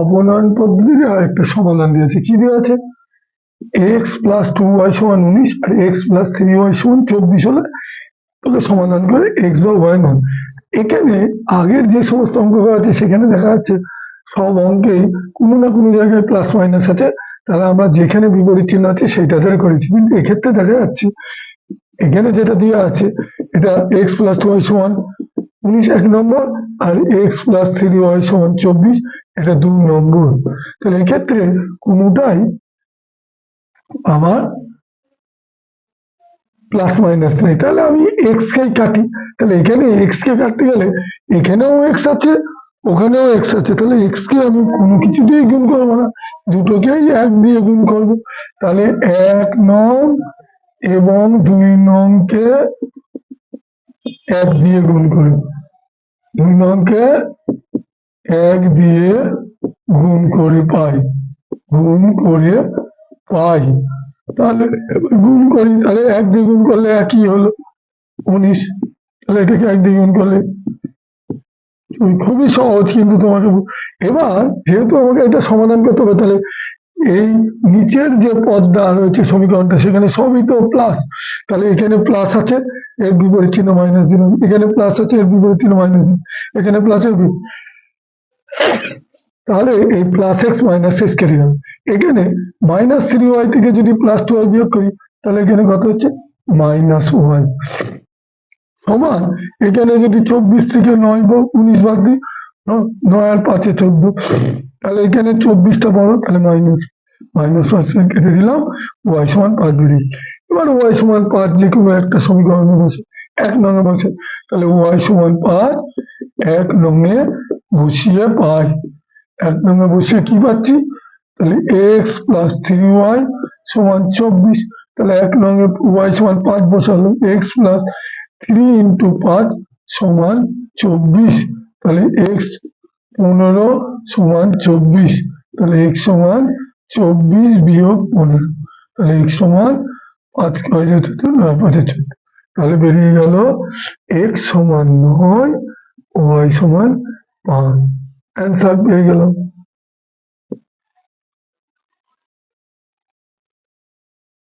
অবনয়ন পদ্ধতির আরেকটা সমাধান দিয়েছে। কি দেওয়া আছে? এক্স প্লাস টু ওয়াই সমান উনিশ আর এক্স প্লাস থ্রি ওয়াই সমান চব্বিশ হলে তাহলে সমাধান করে এক্স বা ওয়াই মান এখানে আগের যে সমস্ত অঙ্কগুলো আছে, সেখানে দেখা যাচ্ছে সব অঙ্কেই কোনো না কোনো জায়গায় প্লাস মাইনাস আছে। তাহলে আমরা যেখানে বিপরীত চিহ্ন আছে সেইটা ধরে করেছি। কিন্তু এক্ষেত্রে দেখা যাচ্ছে, এখানে যেটা দেওয়া আছে, এটা এক্স প্লাস টু ওয়াই সমান উনিশ এক নম্বর আর এক্স প্লাস থ্রি ওয়াই সমান চব্বিশ, এটা দুই নম্বর। তাহলে এক্ষেত্রে কোনোটাই আমার প্লাস মাইনাস নেই। তাহলে আমি এক্স কে কাটি, তাহলে এখানে এক্স কে কাটতে গেলে এখানেও এক্স আছে, ওখানেও এক্স আছে। তাহলে এক্স কে আমি কোনো কিছু দিয়ে গুণ করব না, দুটোকেই এক দিয়ে গুণ করব। তাহলে এক নং এবং দুই নংকে এক দিয়ে গুণ করি দুই নংকে এক দিয়ে গুণ করে পাই। গুণ করে পাই। তাহলে গুণ করি, তাহলে এক দিয়ে গুণ করলে একই হলো। উনিশ, তাহলে এটাকে এক দিয়ে গুণ করলে। খুবই সহজ কিন্তু তোমাকে এবার যেহেতু আমাকে এটা সমাধান করতে হবে, তাহলে এই নিচের যে পদটা রয়েছে সমীকরণটা, সেখানে সবই তো প্লাস তাহলে এখানে প্লাস আছে, এর বিপরীত চিহ্ন মাইনাস দিলাম এখানে প্লাস আছে, এর বিপরীত চিহ্ন মাইনাস দিলাম এখানে প্লাস এর তাহলে এই প্লাস এক্স মাইনাস এক্স কেটে যাবে এখানে মাইনাস থ্রি ওয়াই থেকে যদি প্লাস টু ওয়াই বিয়োগ করি, তাহলে এখানে কত হচ্ছে? মাইনাস ওয়াই সমান, এখানে যদি চব্বিশ থেকে নয় বা উনিশ বাদ দিই নয় আর পাঁচে চোদ্দ। তাহলে এখানে চব্বিশটা বড় তাহলে মাইনাস মাইনাস পাঁচ কেটে দিলাম ওয়াই সমান পাঁচ বেরিয়ে এবার ওয়াই সমান পাঁচ যে কোনো একটা সমীকরণে বসে, এক নঙে বসে। তাহলে ওয়াই সমান পাঁচ, এক নঙে বসিয়ে পাই এক নঙে বসিয়ে কি পাচ্ছি? তাহলে এক্স প্লাস থ্রি ওয়াই সমান চব্বিশ। তাহলে এক নঙে ওয়াই সমান পাঁচ বসালো এক্স প্লাস থ্রি ইন্টু পাঁচ সমান চব্বিশ। তাহলে এক্স পনেরো সমান চব্বিশ, তাহলে এক সমান চব্বিশ বিয়োগ পনেরো, তাহলে এক সমান পাঁচ পাঁচ চতুর্থ নয় পাঁচে চোদ্দ তাহলে বেরিয়ে গেল এক সমান নয়, ওয়াই সমান পাঁচ। অ্যান্সার পেয়ে গেলাম।